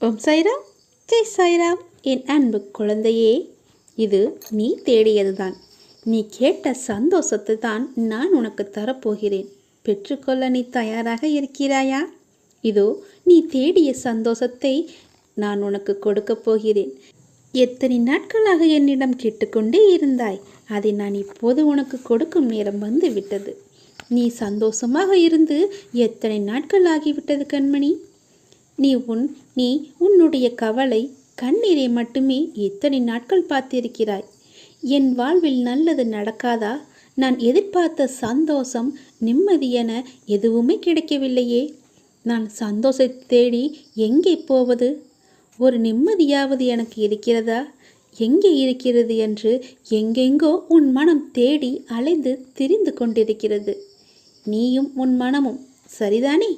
ஓம் சாய்ராம். ஜெய் சாய்ராம். என் அன்பு குழந்தையே இது நீ தேடியதுதான். நீ கேட்ட சந்தோஷத்தை தான் நான் உனக்கு தரப்போகிறேன். பெற்றுக்கொள்ள நீ தயாராக இருக்கிறாயா? இதோ நீ தேடிய சந்தோஷத்தை நான் உனக்கு கொடுக்கப் போகிறேன். எத்தனை நாட்களாக என்னிடம் கேட்டுக்கொண்டே இருந்தாய்? அதை நான் இப்போது உனக்கு கொடுக்கும் நேரம் வந்து விட்டது நீ சந்தோஷமாக இருந்து எத்தனை நாட்கள் ஆகிவிட்டது கண்மணி? நீ உன் நீ உன்னுடைய கவலை கண்ணீரை மட்டுமே எத்தனை நாட்கள் பார்த்திருக்கிறாய்? என் வாழ்வில் நல்லது நடக்காதா? நான் எதிர்பார்த்த சந்தோஷம் நிம்மதி என எதுவுமே கிடைக்கவில்லையே. நான் சந்தோஷத்தை தேடி எங்கே போவது? ஒரு நிம்மதியாவது எனக்கு இருக்கிறதா? எங்கே இருக்கிறது என்று எங்கெங்கோ உன் மனம் தேடி அலைந்து திரிந்து கொண்டிருக்கிறது. நீயும் உன் மனமும் சரிதானே?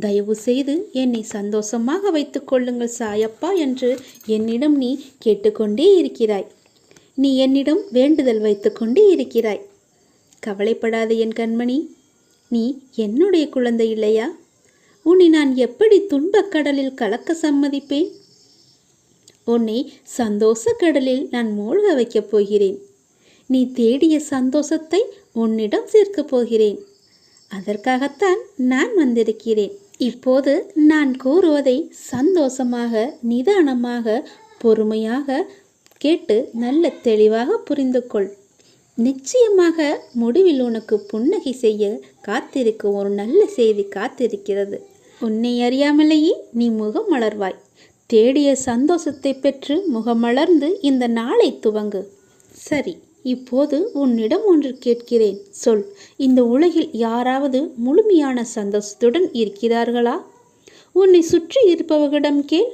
தயவு செய்து என்னை சந்தோஷமாக வைத்துக் கொள்ளுங்கள் சாயப்பா என்று என்னிடம் நீ கேட்டுக்கொண்டே இருக்கிறாய். நீ என்னிடம் வேண்டுதல் வைத்துக்கொண்டே இருக்கிறாய். கவலைப்படாத என் கண்மணி. நீ என்னுடைய குழந்தை இல்லையா? உன்னை நான் எப்படி துன்பக் கடலில் கலக்க சம்மதிப்பேன்? உன்னை சந்தோஷ கடலில் நான் மூழ்க வைக்கப் போகிறேன். நீ தேடிய சந்தோஷத்தை உன்னிடம் சேர்க்கப் போகிறேன். அதற்காகத்தான் நான் வந்திருக்கிறேன். இப்போது நான் கூறுவதை சந்தோஷமாக நிதானமாக பொறுமையாக கேட்டு நல்ல தெளிவாக புரிந்து கொள் நிச்சயமாக முடிவில் உனக்கு புன்னகை செய்ய காத்திருக்கும் ஒரு நல்ல செய்தி காத்திருக்கிறது. உன்னை அறியாமலேயே நீ முகம் மலர்வாய். தேடிய சந்தோஷத்தை பெற்று முகமலர்ந்து இந்த நாளை துவங்கு. சரி. இப்போது உன்னிடம் ஒன்று கேட்கிறேன். சொல். இந்த உலகில் யாராவது முழுமையான சந்தோஷத்துடன் இருக்கிறார்களா? உன்னை சுற்றி இருப்பவர்களிடம் கேள்.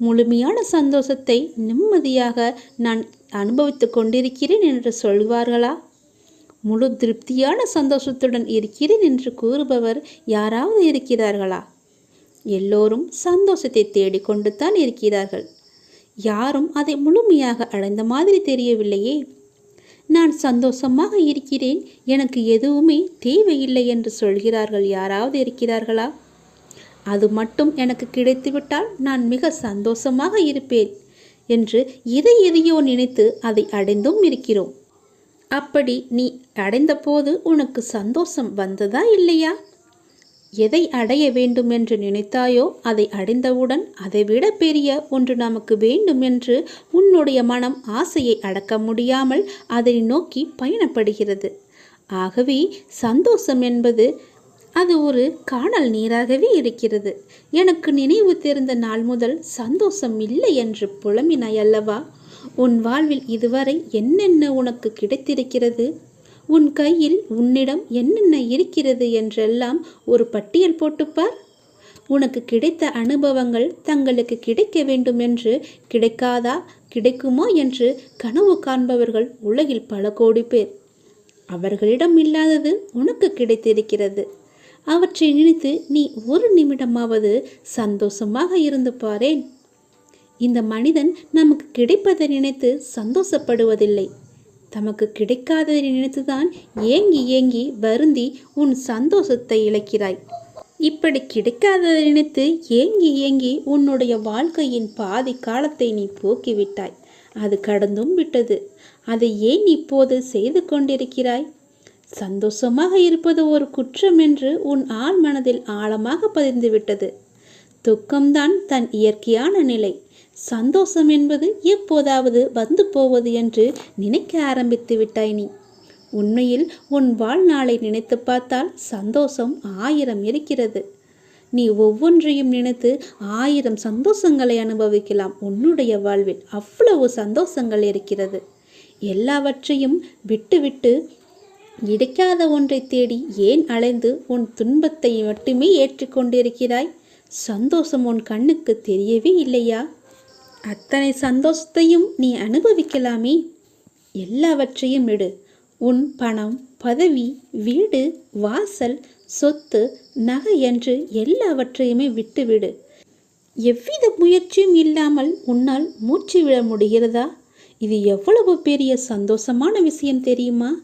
முழுமையான சந்தோஷத்தை நிம்மதியாக நான் அனுபவித்துக் கொண்டிருக்கிறேன் என்று சொல்வார்களா முழு திருப்தியான சந்தோஷத்துடன் இருக்கிறேன் என்று கூறுபவர் யாராவது இருக்கிறார்களா? எல்லோரும் சந்தோஷத்தை தேடிக்கொண்டுதான் இருக்கிறார்கள். யாரும் அதை முழுமையாக அடைந்த மாதிரி தெரியவில்லையே. நான் சந்தோஷமாக இருக்கிறேன். எனக்கு எதுவுமே தேவையில்லை என்று சொல்கிறார்கள். யாராவது இருக்கிறார்களா? அது மட்டும் எனக்கு கிடைத்துவிட்டால் நான் மிக சந்தோஷமாக இருப்பேன் என்று எதை எதையோ நினைத்து அதை அடைந்தும் இருக்கிறோம். அப்படி நீ அடைந்தபோது உனக்கு சந்தோஷம் வந்ததா இல்லையா? எதை அடைய வேண்டும் என்று நினைத்தாயோ அதை அடைந்தவுடன் அதைவிட பெரிய ஒன்று நமக்கு வேண்டும் என்று உன்னுடைய மனம் ஆசையை அடக்க முடியாமல் அதை நோக்கி பயணப்படுகிறது. ஆகவே சந்தோஷம் என்பது அது ஒரு காணல் நீராகவே இருக்கிறது. எனக்கு நினைவு தெரிந்த நாள் முதல் சந்தோஷம் இல்லை என்று புலம்பினாய் அல்லவா? உன் வாழ்வில் இதுவரை என்னென்ன உனக்கு கிடைத்திருக்கிறது? உன் கையில் உன்னிடம் என்னென்ன இருக்கிறது என்றெல்லாம் ஒரு பட்டியல் போட்டுப்பார்? உனக்கு கிடைத்த அனுபவங்கள் தங்களுக்கு கிடைக்க வேண்டும் என்று கிடைக்காதா? கிடைக்குமா என்று கனவு காண்பவர்கள் உலகில் பல கோடி பேர். அவர்களிடம் இல்லாதது உனக்கு கிடைத்திருக்கிறது. அவற்றை நினைத்து நீ ஒரு நிமிடமாவது சந்தோஷமாக இருந்து பாரேன். இந்த மனிதன் நமக்கு கிடைப்பதை நினைத்து சந்தோஷப்படுவதில்லை. தமக்கு கிடைக்காததை நினைத்துதான் ஏங்கி ஏங்கி வருந்தி உன் சந்தோஷத்தை இழக்கிறாய். இப்படி கிடைக்காததை நினைத்து ஏங்கி ஏங்கி உன்னுடைய வாழ்க்கையின் பாதி காலத்தை நீ போக்கிவிட்டாய். அது கடந்தும் விட்டது. அதை ஏன் இப்போது செய்து கொண்டிருக்கிறாய்? சந்தோஷமாக இருப்பது ஒரு குற்றம் என்று உன் ஆள் மனதில் ஆழமாக பதிந்துவிட்டது. துக்கம்தான் தன் இயற்கையான நிலை. சந்தோஷம் என்பது எப்போதாவது வந்து போவது என்று நினைக்க ஆரம்பித்து விட்டாய் நீ. உண்மையில் உன் வாழ்நாளை நினைத்து பார்த்தால் சந்தோஷம் ஆயிரம் இருக்கிறது. நீ ஒவ்வொன்றையும் நினைத்து ஆயிரம் சந்தோஷங்களை அனுபவிக்கலாம். உன்னுடைய வாழ்வில் அவ்வளவு சந்தோஷங்கள் இருக்கிறது. எல்லாவற்றையும் விட்டுவிட்டு கிடைக்காத ஒன்றை தேடி ஏன் அலைந்து உன் துன்பத்தை மட்டுமே ஏற்றுக்கொண்டிருக்கிறாய் சந்தோஷம் உன் கண்ணுக்கு தெரியவே இல்லையா? அத்தனை சந்தோஷத்தையும் நீ அனுபவிக்கலாமே. எல்லாவற்றையும் விடு. உன் பணம் பதவி வீடு வாசல் சொத்து நகை என்று எல்லாவற்றையுமே விட்டுவிடு. எவ்வித முயற்சியும் இல்லாமல் உன்னால் மூச்சு விட முடிகிறதா? இது எவ்வளவு பெரிய சந்தோஷமான விஷயம் தெரியுமா?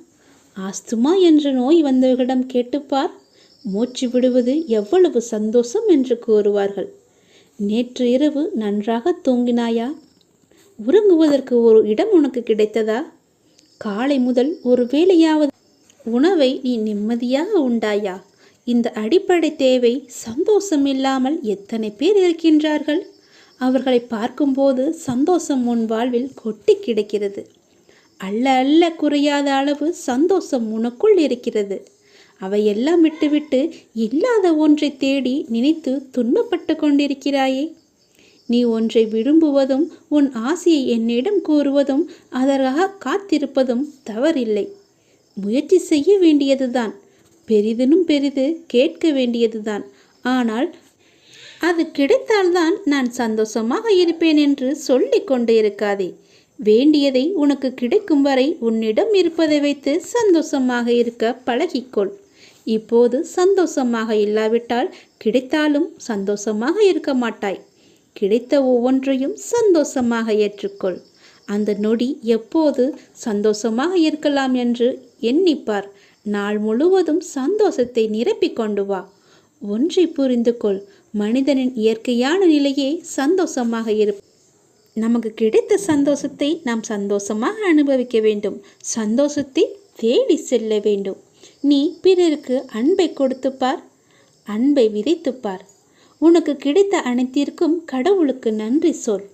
ஆஸ்துமா என்ற நோய் வந்தவர்களிடம் கேட்டுப்பார். மூச்சு விடுவது எவ்வளவு சந்தோஷம் என்று கூறுவார்கள். நேற்று இரவு நன்றாக தூங்கினாயா? உறங்குவதற்கு ஒரு இடம் உனக்கு கிடைத்ததா? காலை முதல் ஒரு வேளையாவது உணவை நீ நிம்மதியாக உண்டாயா? இந்த அடிப்படை தேவை சந்தோஷம் இல்லாமல் எத்தனை பேர் இருக்கின்றார்கள்? அவர்களை பார்க்கும்போது சந்தோஷம் உன் வாழ்வில் கொட்டி கிடக்கிறது. அல்ல அல்ல குறையாத அளவு சந்தோஷம் உனக்குள் இருக்கிறது. அவையெல்லாம் விட்டுவிட்டு இல்லாத ஒன்றை தேடி நினைத்து துன்பப்பட்டு கொண்டிருக்கிறாயே. நீ ஒன்றை விரும்புவதும் உன் ஆசையை என்னிடம் கூறுவதும் அதற்காக காத்திருப்பதும் தவறில்லை. முயற்சி செய்ய வேண்டியதுதான் பெரிதினும் பெரிது கேட்க வேண்டியதுதான். ஆனால் அது கிடைத்தால்தான் நான் சந்தோஷமாக இருப்பேன் என்று சொல்லிக் கொண்டு இருக்காதே. வேண்டியதை உனக்கு கிடைக்கும் வரை உன்னிடம் இருப்பதை வைத்து சந்தோஷமாக இருக்க பழகிக்கொள். இப்போது சந்தோஷமாக இல்லாவிட்டால் கிடைத்தாலும் சந்தோஷமாக இருக்க மாட்டாய். கிடைத்த ஒவ்வொன்றையும் சந்தோஷமாக ஏற்றுக்கொள். அந்த நொடி எப்போது சந்தோஷமாக இருக்கலாம் என்று எண்ணிப்பார். நாள் முழுவதும் சந்தோஷத்தை நிரப்பிக் கொண்டு வா. ஒன்றை புரிந்து கொள். மனிதனின் இயற்கையான நிலையே சந்தோஷமாக இருப்ப நமக்கு கிடைத்த சந்தோஷத்தை நாம் சந்தோஷமாக அனுபவிக்க வேண்டும். சந்தோஷத்தை தேடி செல்ல வேண்டும். நீ பிறருக்கு அன்பை கொடுத்துப்பார் அன்பை விதைத்துப்பார். உனக்கு கிடைத்த அனைத்திற்கும் கடவுளுக்கு நன்றி சொல்.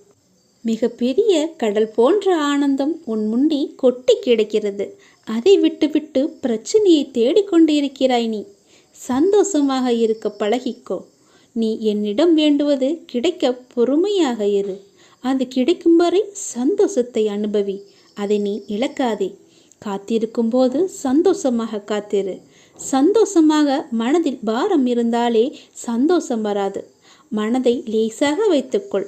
மிகப்பெரிய கடல் போன்ற ஆனந்தம் உன் முண்டி கொட்டி கிடக்கிறது. அதை விட்டுவிட்டு பிரச்சனையை தேடிக்கொண்டு இருக்கிறாய் நீ. சந்தோஷமாக இருக்க பழகிக்கோ. நீ என்னிடம் வேண்டுவது கிடைக்க பொறுமையாக இரு. அது கிடைக்கும் வரை சந்தோஷத்தை அனுபவி. அதை நீ இழக்காதே. காத்திருக்கும் போது சந்தோஷமாக காத்திரு. சந்தோஷமாக மனதில் பாரம் இருந்தாலே சந்தோஷம் வராது. மனதை லேசாக வைத்துக்கொள்.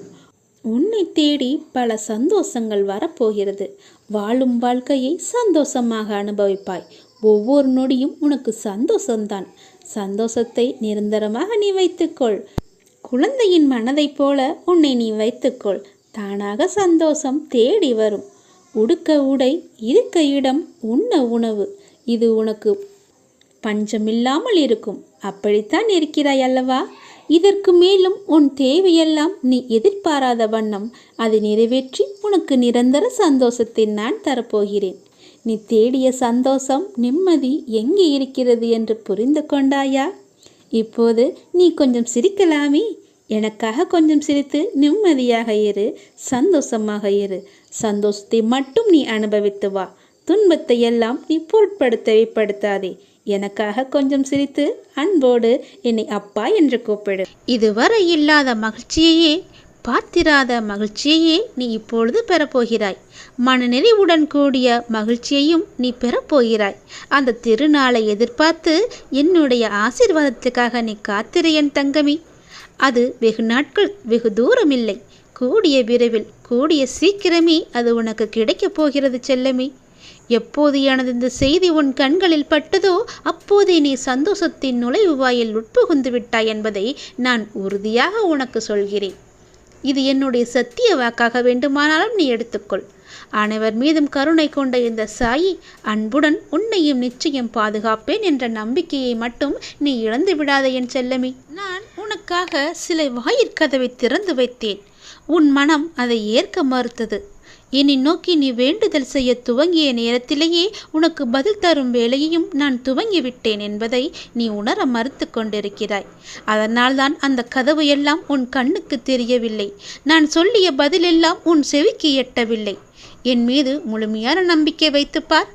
உன்னை தேடி பல சந்தோஷங்கள் வரப்போகிறது. வாழும் வாழ்க்கையை சந்தோஷமாக அனுபவிப்பாய். ஒவ்வொரு நொடியும் உனக்கு சந்தோஷம்தான். சந்தோஷத்தை நிரந்தரமாக நீ வைத்துக்கொள். குழந்தையின் மனதைப் போல உன்னை நீ வைத்துக்கொள். தானாக சந்தோஷம் தேடி வரும். உடுக்க உடை இருக்க இடம் உண்ண உணவு. இது உனக்கு பஞ்சமில்லாமல் இருக்கும். அப்படித்தான் இருக்கிறாய் அல்லவா? இதற்கு மேலும் உன் தேவையெல்லாம் நீ எதிர்பாராத வண்ணம். அதை நிறைவேற்றி உனக்கு நிரந்தர சந்தோஷத்தை நான் தரப்போகிறேன். நீ தேடிய சந்தோஷம் நிம்மதி எங்கே இருக்கிறது என்று புரிந்து கொண்டாயா? இப்போது நீ கொஞ்சம் சிரிக்கலாமே. எனக்காக கொஞ்சம் சிரித்து நிம்மதியாக இரு சந்தோஷமாக இரு. சந்தோஷத்தை மட்டும் நீ அனுபவித்து வா. துன்பத்தை எல்லாம் நீ பொருட்படுத்தவே படுத்தாதே. எனக்காக கொஞ்சம் சிரித்து அன்போடு என்னை அப்பா என்று கூப்பிடு. இதுவரை இல்லாத மகிழ்ச்சியையே பார்த்திராத மகிழ்ச்சியையே நீ இப்பொழுது பெறப்போகிறாய். மனநிறைவுடன் கூடிய மகிழ்ச்சியையும் நீ பெறப்போகிறாய். அந்த திருநாளை எதிர்பார்த்து என்னுடைய ஆசீர்வாதத்துக்காக நீ காத்திரு என் தங்கமி. அது வெகு நாட்கள் வெகு தூரம் இல்லை கூடிய விரைவில் கூடிய சீக்கிரமே அது உனக்கு கிடைக்கப் போகிறது செல்லமே. எப்போது எனது இந்த செய்தி உன் கண்களில் பட்டதோ அப்போதே நீ சந்தோஷத்தின் நுழைவு வாயில் உட்புகுந்து விட்டாய் என்பதை நான் உறுதியாக உனக்கு சொல்கிறேன். இது என்னுடைய சத்திய வாக்காக வேண்டுமானாலும் நீ எடுத்துக்கொள். அனைவர் மீதும் கருணை கொண்ட இந்த சாயி அன்புடன் உன்னையும் நிச்சயம் பாதுகாப்பேன் என்ற நம்பிக்கையை மட்டும் நீ இழந்து விடாத என் செல்லமி. நான் உனக்காக சில வாயிற்கதவை திறந்து வைத்தேன். உன் மனம் அதை ஏற்க மறுத்தது. என்னை நோக்கி நீ வேண்டுதல் செய்ய துவங்கிய நேரத்திலேயே உனக்கு பதில் தரும் வேலையையும் நான் துவங்கிவிட்டேன் என்பதை நீ உணர மறுத்து கொண்டிருக்கிறாய். அதனால்தான் அந்த கதவு எல்லாம் உன் கண்ணுக்கு தெரியவில்லை. நான் சொல்லிய பதிலெல்லாம் உன் செவிக்கு எட்டவில்லை. என் மீது முழுமையான நம்பிக்கை வைத்துப்பார்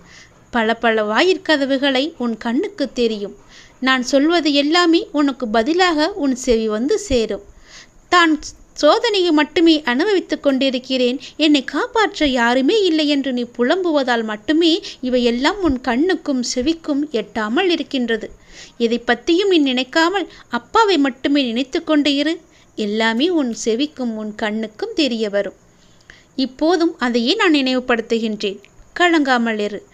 பல பல வாயிற்கதவுகளை உன் கண்ணுக்கு தெரியும். நான் சொல்வது எல்லாமே உனக்கு பதிலாக உன் செவி வந்து சேரும். தான் சோதனையை மட்டுமே அனுபவித்துக் கொண்டிருக்கிறேன். என்னை காப்பாற்ற யாருமே இல்லை என்று நீ புலம்புவதால் மட்டுமே இவையெல்லாம் உன் கண்ணுக்கும் செவிக்கும் எட்டாமல் இருக்கின்றது. இதை பற்றியும் நீ நினைக்காமல் அப்பாவை மட்டுமே நினைத்து இரு. எல்லாமே உன் செவிக்கும் உன் கண்ணுக்கும் தெரிய வரும். இப்போதும் அதையே நான் நினைவுபடுத்துகின்றேன். கலங்காமல் இரு.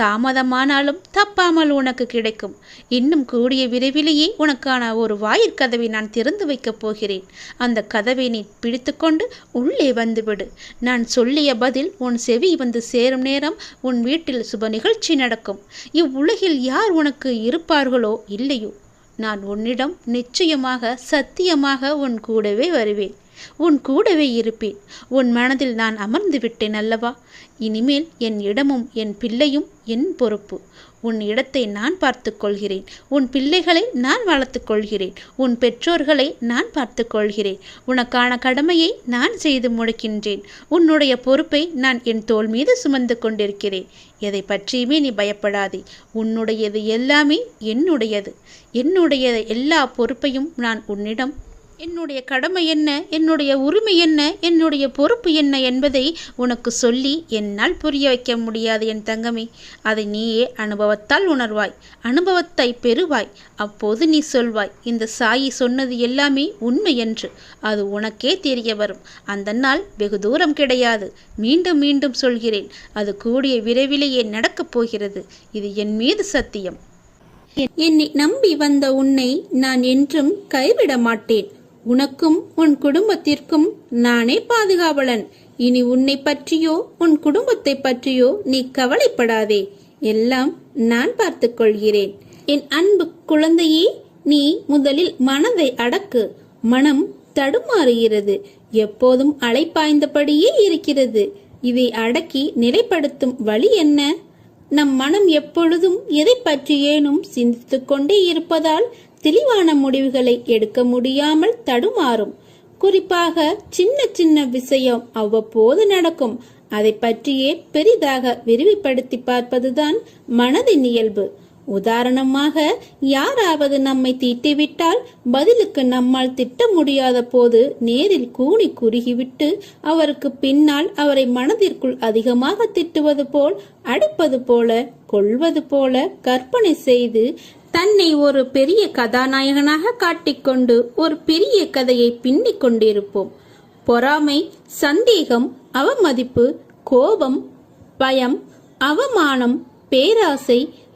தாமதமானாலும் தப்பாமல் உனக்கு கிடைக்கும். இன்னும் கூடிய விரைவிலேயே உனக்கான ஒரு வாயிற்கதவை நான் திறந்து வைக்கப் போகிறேன். அந்த கதவை நீ பிடித்துக்கொண்டு உள்ளே வந்துவிடு. நான் சொல்லிய பதில் உன் செவி வந்து சேரும் நேரம் உன் வீட்டில் சுப நிகழ்ச்சி நடக்கும். இவ்வுலகில் யார் உனக்கு இருப்பார்களோ இல்லையோ. நான் உன்னிடம் நிச்சயமாக சத்தியமாக உன் கூடவே வருவேன். உன் கூடவே இருப்பேன். உன் மனதில் நான் அமர்ந்து விட்டேன் அல்லவா? இனிமேல் என் இடமும் என் பிள்ளையும் என் பொறுப்பு. உன் இடத்தை நான் பார்த்து கொள்கிறேன். உன் பிள்ளைகளை நான் வளர்த்து கொள்கிறேன். உன் பெற்றோர்களை நான் பார்த்து கொள்கிறேன். உனக்கான கடமையை நான் செய்து முடிக்கின்றேன். உன்னுடைய பொறுப்பை நான் என் தோல் மீது சுமந்து கொண்டிருக்கிறேன். எதை பற்றியுமே நீ பயப்படாதே. உன்னுடையது எல்லாமே என்னுடையது. என்னுடைய எல்லா பொறுப்பையும் நான் உன்னிடம் என்னுடைய கடமை என்ன? என்னுடைய உரிமை என்ன? என்னுடைய பொறுப்பு என்ன என்பதை உனக்கு சொல்லி என்னால் புரிய வைக்க முடியாது என் தங்கமே. அதை நீயே அனுபவத்தால் உணர்வாய் அனுபவத்தை பெறுவாய். அப்போது நீ சொல்வாய் இந்த சாயி சொன்னது எல்லாமே உண்மை என்று. அது உனக்கே தெரிய வரும். அந்த நாள் வெகு தூரம் கிடையாது. மீண்டும் மீண்டும் சொல்கிறேன் அது கூடிய விரைவிலேயே நடக்கப் போகிறது. இது என் மீது சத்தியம். என்னை நம்பி வந்த உன்னை நான் என்றும் கைவிட மாட்டேன். உனக்கும் உன் குடும்பத்திற்கும் நானே பாதுகாவலன். இனி உன்னை பற்றியோ உன் குடும்பத்தை பற்றியோ நீ கவலைப்படாதே. எல்லாம் நான் பார்த்து கொள்கிறேன். என் அன்பு குழந்தையே நீ முதலில் மனதை அடக்கு. மனம் தடுமாறுகிறது. எப்போதும் அலைப்பாய்ந்தபடியே இருக்கிறது. இதை அடக்கி நிலைப்படுத்தும் வழி என்ன? நம் மனம் எப்பொழுதும் எதை பற்றியேனும் சிந்தித்துக் கொண்டே இருப்பதால் தெளிவான முடிவுகளை எடுக்க முடியாமல் தடுமாறும். குறிப்பாக சின்ன சின்ன விஷயம் அவ்வப்போது நடக்கும். அதை பற்றியே பெரிதாக விரிவுபடுத்தி பார்ப்பதுதான் மனதின் இயல்பு. உதாரணமாக யாராவது நம்மை தீட்டிவிட்டால் பதிலுக்கு நம்மால் திட்ட முடியாத போது நேரில் கூனி குறுகிவிட்டு அவருக்கு பின்னால் அவரை மனதிற்குள் அதிகமாக திட்டுவது போல் அடிப்பது போல கொள்வது போல கற்பனை செய்து தன்னை ஒரு பெரிய கதாநாயகனாக காட்டிக்கொண்டு ஒரு பெரிய கதையை பின்னிக் கொண்டிருப்போம். பொறாமை சந்தேகம் அவமதிப்பு கோபம் பயம் அவமானம் பேராசை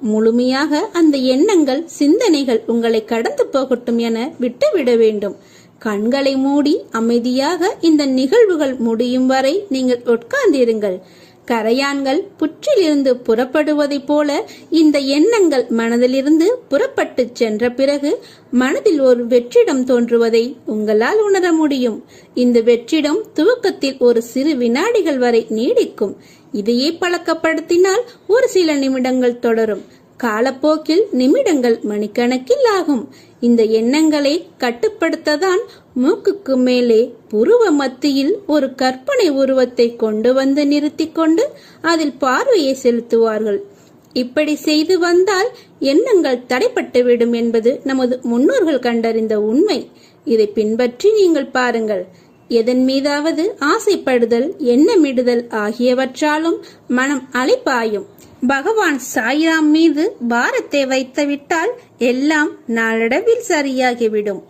முழுமையாக அந்த எண்ணங்கள் சிந்தனைகள் உங்களை கடந்து போகட்டும் என விட்டுவிட வேண்டும். கண்களை மூடி அமைதியாக இந்த நிகழ்வுகள் முடியும் வரை நீங்கள் உட்கார்ந்திருங்கள். கரையான்கள் புற்றிலிருந்து புறப்படுவதைப் போல இந்த எண்ணங்கள் மனதிலிருந்து புறப்பட்டு சென்ற பிறகு மனதில் ஒரு வெற்றிடம் தோன்றுவதை உங்களால் உணர முடியும். இந்த வெற்றிடம் துவக்கத்தில் ஒரு சிறு வினாடிகள் வரை நீடிக்கும். இதையே பழக்கப்படுத்தினால் ஒரு சில நிமிடங்கள் தொடரும். காலப்போக்கில் நிமிடங்கள் மணிக்கணக்கில் ஆகும். இந்த எண்ணங்களை கட்டுப்படுத்ததான் மூக்குக்கு மேலே புருவ மத்தியில் ஒரு கற்பனை உருவத்தை கொண்டு வந்து நிறுத்தி கொண்டு அதில் பார்வையை செலுத்துவார்கள். இப்படி செய்து வந்தால் எண்ணங்கள் தடைப்பட்டுவிடும் என்பது நமது முன்னோர்கள் கண்டறிந்த உண்மை. இதை பின்பற்றி நீங்கள் பாருங்கள். எதன் மீதாவது ஆசைப்படுதல் எண்ணமிடுதல் ஆகியவற்றாலும் மனம் அலைப்பாயும். பகவான் சாய்ராம் மீது பாரத்தை வைத்துவிட்டால் எல்லாம் நாளடைவில் சரியாகிவிடும்.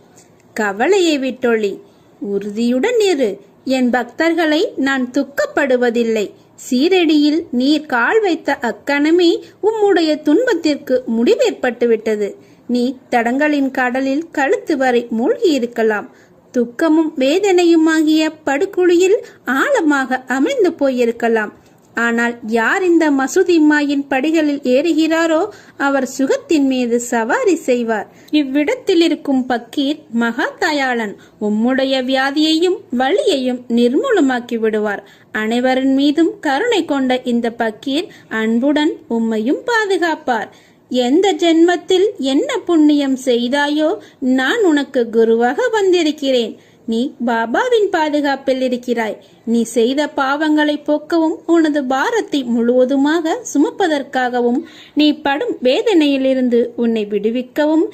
கவலையை விட்டொழி உறுதியுடன் இரு. என் பக்தர்களை நான் துக்கப்படுவதில்லை. சீரடியில் நீர் கால் வைத்த அக்கணமே உம்முடைய துன்பத்திற்கு முடிவேற்பட்டுவிட்டது. நீ தடங்களின் கடலில் கழுத்து வரை மூழ்கி இருக்கலாம் துக்கமும் வேதனையுமாகிய படுகுழியில் ஆழமாக அமிழ்ந்து போயிருக்கலாம். ஆனால் யார் இந்த மசூதி மாயின் படிகளில் ஏறுகிறாரோ அவர் சுகத்தின் மீது சவாரி செய்வார். இவ்விடத்தில் இருக்கும் பக்கீர் மகா தயாளன் உம்முடைய வியாதியையும் வலியையும் நிர்மூலமாக்கி விடுவார். அனைவரின் மீதும் கருணை கொண்ட இந்த பக்கீர் அன்புடன் உம்மையும் பாதுகாப்பார். எந்த ஜென்மத்தில் என்ன புண்ணியம் செய்தாயோ நான் உனக்கு குருவாக வந்திருக்கிறேன். நீ பாபாவின் பாதுகாப்பில் இருக்கிறாய். நீ செய்த பாவங்களை போக்கவும் உனது பாரத்தை முழுவதுமாக சுமப்பதற்காகவும் நீ படும் வேதனையிலிருந்து உன்னை விடுவிக்கவும்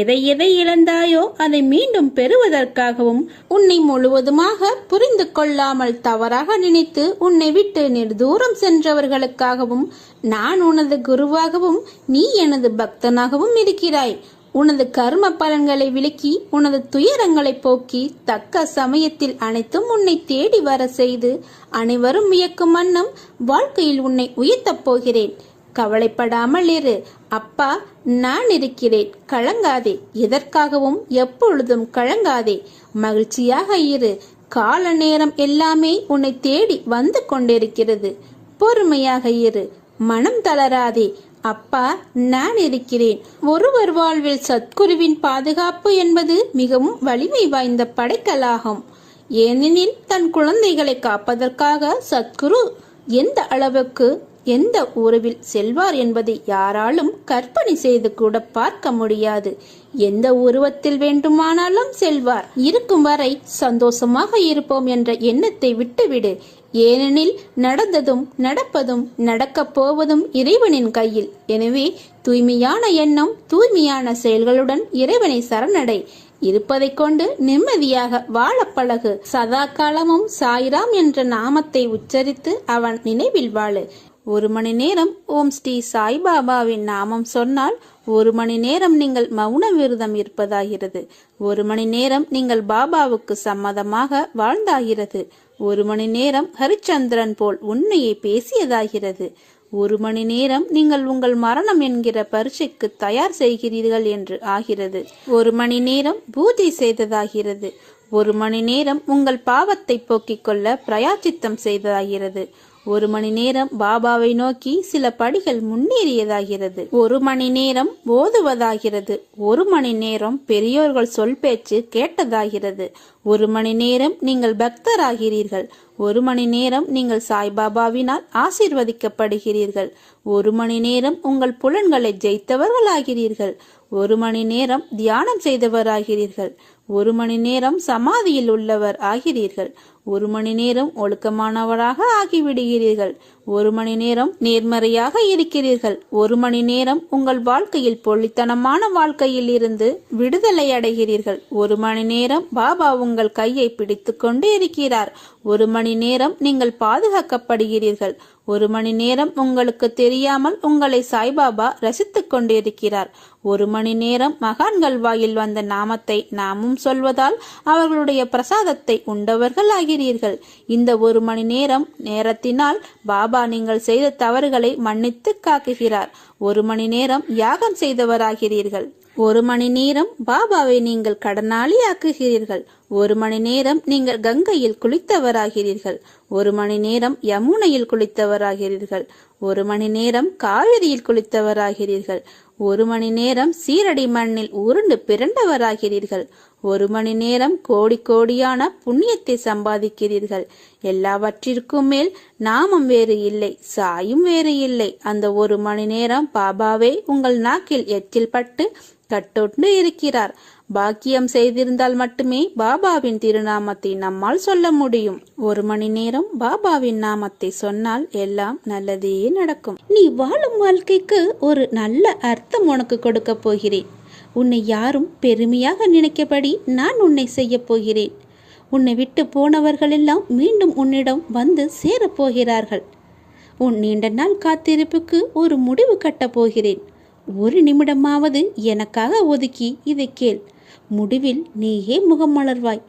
எதை எதை இழந்தாயோ அதை மீண்டும் பெறுவதற்காகவும் உன்னை முழுவதுமாக புரிந்து கொள்ளாமல் தவறாக நினைத்து உன்னை விட்டு நெடுதூரம் சென்றவர்களுக்காகவும் நான் உனது குருவாகவும் நீ எனது பக்தனாகவும் இருக்கிறாய். உனது கர்ம பலன்களை விலக்கி உனது துயரங்களை போக்கி தக்க சமயத்தில் அனைத்தும் உன்னை தேடி வர செய்து அனைவரும் வியக்கும் வண்ணம் வாழ்க்கையில் உன்னை உயர்த்தப் போகிறேன். கவலைப்படாமல் இரு. அப்பா நான் இருக்கிறேன். கலங்காதே. எதற்காகவும் எப்பொழுதும் கலங்காதே. மகிழ்ச்சியாக இரு. கால நேரம் எல்லாமே உன்னை தேடி வந்து கொண்டிருக்கிறது. பொறுமையாக இரு. மனம் தளராதே. அப்பா நான் இருக்கிறேன். ஒருவர் வாழ்வில் சத்குருவின் பாதுகாப்பு என்பது மிகவும் வலிமை வாய்ந்த படைக்கலாகும். ஏனெனில் தன் குழந்தைகளை காப்பதற்காக சத்குரு எந்த அளவுக்கு எந்த உறவில் செல்வார் என்பதை யாராலும் கற்பனை செய்து கூட பார்க்க முடியாது. எந்த உருவத்தில் வேண்டுமானாலும் செல்வார். இருக்கும் வரை சந்தோஷமாக இருப்போம் என்ற எண்ணத்தை விட்டுவிடு. ஏனெனில் நடந்ததும் நடப்பதும் நடக்கப் போவதும் இறைவனின் கையில். எனவே தூய்மையான எண்ணம் தூய்மையான செயல்களுடன் இறைவனை சரணடை. இருப்பதைக் கொண்டு நிம்மதியாக வாழ பழகு. சதா காலமும் சாய்ராம் என்ற நாமத்தை உச்சரித்து அவன் நினைவில் வாழு. ஒரு மணி நேரம் ஓம் ஸ்ரீ சாய்பாபாவின் நாமம் சொன்னால் ஒரு மணி நேரம் நீங்கள் மௌன விரதம் இருப்பதாகிறது. ஒரு மணி நேரம் நீங்கள் பாபாவுக்கு சம்மதமாக வாழ்ந்தாகிறது. ஒரு மணி நேரம் ஹரிச்சந்திரன் போல் உண்மையை பேசியதாகிறது. ஒரு மணி நேரம் நீங்கள் உங்கள் மரணம் என்கிற பரீட்சைக்கு தயார் செய்கிறீர்கள் என்று ஆகிறது. ஒரு மணி நேரம் பூஜை செய்ததாகிறது. ஒரு மணி நேரம் உங்கள் பாவத்தை போக்கிக் கொள்ள பிரயாச்சித்தம் செய்ததாகிறது. ஒரு மணி நேரம் பாபாவை நோக்கி சில படிகள் முன்னேறியதாகிறது. ஒரு மணி நேரம் ஓதுவதாகிறது. ஒரு மணி நேரம் பெரியோர்கள் சொல் பேச்சு கேட்டதாகிறது. ஒரு மணி நேரம் நீங்கள் பக்தராகிறீர்கள். ஒரு மணி நேரம் நீங்கள் சாய்பாபாவினால் ஆசீர்வதிக்கப்படுகிறீர்கள். ஒரு மணி நேரம் உங்கள் புலன்களை ஜெயித்தவர்களாகிறீர்கள். ஒரு மணி நேரம் தியானம் செய்தவராகிறீர்கள். ஒரு மணி நேரம் சமாதியில் உள்ளவர் ஆகிறீர்கள். ஒரு மணி நேரம் ஒழுக்கமானவராக ஆகிவிடுகிறீர்கள். ஒரு மணி நேரம் நேர்மறையாக இருக்கிறீர்கள். ஒரு மணி நேரம் உங்கள் வாழ்க்கையில் பொள்ளித்தனமான வாழ்க்கையில் இருந்து விடுதலை அடைகிறீர்கள். ஒரு மணி நேரம் பாபா உங்கள் கையை பிடித்து கொண்டு இருக்கிறார். ஒரு மணி நேரம் நீங்கள் பாதுகாக்கப்படுகிறீர்கள். ஒரு மணி நேரம் உங்களுக்கு தெரியாமல் உங்களை சாய்பாபா ரசித்துக் கொண்டிருக்கிறார். ஒரு மணி நேரம் மகான்கள் வாயில் வந்த நாமத்தை நாமும் சொல்வதால் அவர்களுடைய பிரசாதத்தை உண்டவர்கள் ஆகிறீர்கள். இந்த ஒரு மணி நேரம் நேரத்தினால் பாபா நீங்கள் செய்த தவறுகளை மன்னித்து காக்குகிறார். ஒரு மணி நேரம் யாகம் செய்தவராகிறீர்கள். ஒரு மணி நேரம் பாபாவை நீங்கள் கடனாளி ஆக்குகிறீர்கள். ஒரு மணி நேரம் நீங்கள் கங்கையில் குளித்தவராகிறீர்கள். ஒரு மணி நேரம் யமுனையில் குளித்தவராகிறீர்கள். ஒரு மணி நேரம் காவிரியில் குளித்தவராகிறீர்கள். ஒரு மணி நேரம் சீரடி மண்ணில் உருண்டு பிறண்டவராகிறீர்கள். ஒரு மணி நேரம் கோடி கோடியான புண்ணியத்தை சம்பாதிக்கிறீர்கள். எல்லாவற்றிற்கும் மேல் நாமம் வேறு இல்லை சாயும் வேறு இல்லை. அந்த ஒரு மணி நேரம் பாபாவே உங்கள் நாக்கில் எச்சில் பட்டு கட்டொண்டு இருக்கிறார். பாக்கியம் செய்திருந்தால் மட்டுமே பாபாவின் திருநாமத்தை நம்மால் சொல்ல முடியும். ஒரு மணி நேரம் பாபாவின் நாமத்தை சொன்னால் எல்லாம் நல்லதே நடக்கும். நீ வாழும் வாழ்க்கைக்கு ஒரு நல்ல அர்த்தம் உனக்கு கொடுக்க போகிறேன். உன்னை யாரும் பெருமையாக நினைக்கபடி நான் உன்னை செய்ய போகிறேன். உன்னை விட்டு போனவர்களெல்லாம் மீண்டும் உன்னிடம் வந்து சேரப் போகிறார்கள். உன் நீண்ட நாள் காத்திருப்புக்கு ஒரு முடிவு கட்டப் போகிறேன். ஒரு நிமிடமாவது எனக்காக ஒதுக்கி இதை கேள். முடிவில் நீயே முகம் மலர்வாய்.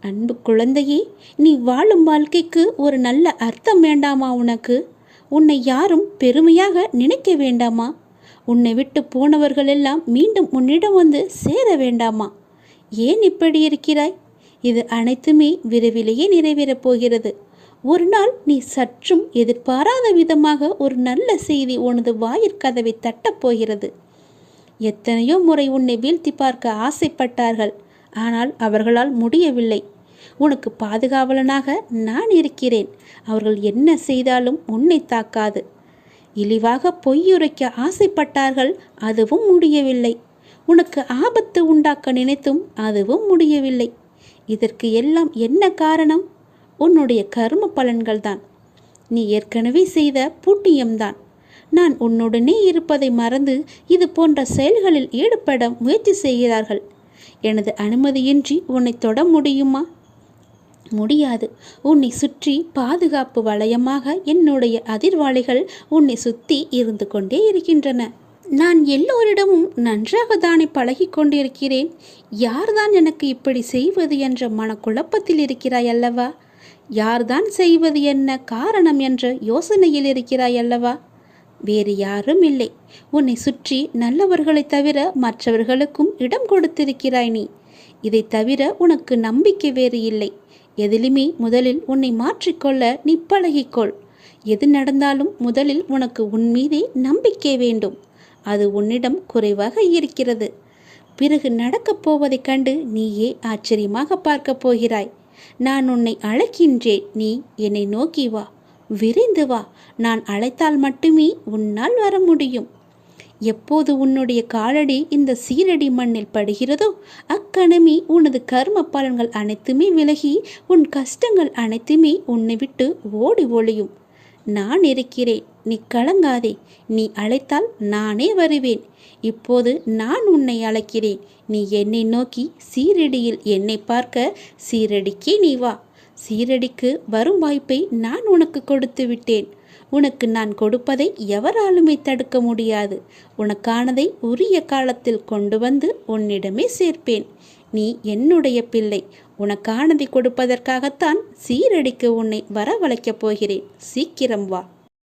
அன்பு குழந்தையே நீ வாழும் வாழ்க்கைக்கு ஒரு நல்ல அர்த்தம் வேண்டாமா உனக்கு? உன்னை யாரும் பெருமையாக நினைக்க வேண்டாமா? உன்னை விட்டு போனவர்கள் எல்லாம் மீண்டும் உன்னிடம் வந்து சேர வேண்டாமா? ஏன் இப்படி இருக்கிறாய்? இது அனைத்துமே விரைவிலேயே நிறைவேறப் போகிறது. ஒரு நாள் நீ சற்றும் எதிர்பாராத விதமாக ஒரு நல்ல செய்தி உனது வாயிற்கதவை தட்டப் போகிறது. எத்தனையோ முறை உன்னை வீழ்த்தி பார்க்க ஆசைப்பட்டார்கள். ஆனால் அவர்களால் முடியவில்லை. உனக்கு பாதுகாவலனாக நான் இருக்கிறேன். அவர்கள் என்ன செய்தாலும் உன்னை தாக்காது. இழிவாக பொய்யுரைக்க ஆசைப்பட்டார்கள் அதுவும் முடியவில்லை. உனக்கு ஆபத்து உண்டாக்க நினைத்தும் அதுவும் முடியவில்லை. இதற்கு எல்லாம் என்ன காரணம்? உன்னுடைய கரும பலன்கள்தான். நீ ஏற்கனவே செய்த பூட்டியம்தான். நான் உன்னுடனே இருப்பதை மறந்து இது போன்ற செயல்களில் ஈடுபட முயற்சி செய்கிறார்கள். எனது அனுமதியின்றி உன்னை தொட முடியுமா? முடியாது. உன்னை சுற்றி பாதுகாப்பு வளையமாக என்னுடைய அதிர்வாளிகள் உன்னை சுற்றி இருந்து கொண்டே இருக்கின்றன. நான் எல்லோரிடமும் நன்றாக தானே பழகி கொண்டிருக்கிறேன். யார்தான் எனக்கு இப்படி செய்வது என்ற மனக்குழப்பத்தில் இருக்கிறாய் அல்லவா? யார்தான் செய்வது என்ன காரணம் என்ற யோசனையில் இருக்கிறாய் அல்லவா? வேறு யாரும் இல்லை. உன்னை சுற்றி நல்லவர்களைத் தவிர மற்றவர்களுக்கும் இடம் கொடுத்திருக்கிறாய் நீ. இதைத் தவிர உனக்கு நம்பிக்கை வேறு இல்லை. எதிலுமே முதலில் உன்னை மாற்றிக்கொள்ள நீ பழகிக்கொள். எது நடந்தாலும் முதலில் உனக்கு உன் மீதே நம்பிக்கை வேண்டும். அது உன்னிடம் குறைவாக இருக்கிறது. பிறகு நடக்கப் போவதைக் கண்டு நீயே ஆச்சரியமாக பார்க்கப் போகிறாய். நான் உன்னை அழைக்கின்றேன். நீ என்னை நோக்கி வா. விரைந்து வா. நான் அழைத்தால் மட்டுமே உன்னால் வர முடியும். எப்போது உன்னுடைய காலடி இந்த சீரடி மண்ணில் படுகிறதோ அக்கணமே உனது கர்ம பலன்கள் அனைத்துமே விலகி உன் கஷ்டங்கள் அனைத்துமே உன்னை விட்டு ஓடி ஒளியும் நான் இருக்கிறேன். நீ கலங்காதே. நீ அழைத்தால் நானே வருவேன். இப்போது நான் உன்னை அழைக்கிறேன். நீ என்னை நோக்கி சீரடியில் என்னை பார்க்க சீரடிக்கே நீ வா. சீரடிக்கு வரும் வாய்ப்பை நான் உனக்கு கொடுத்து விட்டேன். உனக்கு நான் கொடுப்பதை எவராலுமே தடுக்க முடியாது. உனக்கானதை உரிய காலத்தில் கொண்டு வந்து உன்னிடமே சேர்ப்பேன். நீ என்னுடைய பிள்ளை. உனக்கானதை கொடுப்பதற்காகத்தான் சீரடிக்கு உன்னை வரவழைக்கப் போகிறேன். சீக்கிரம் வா.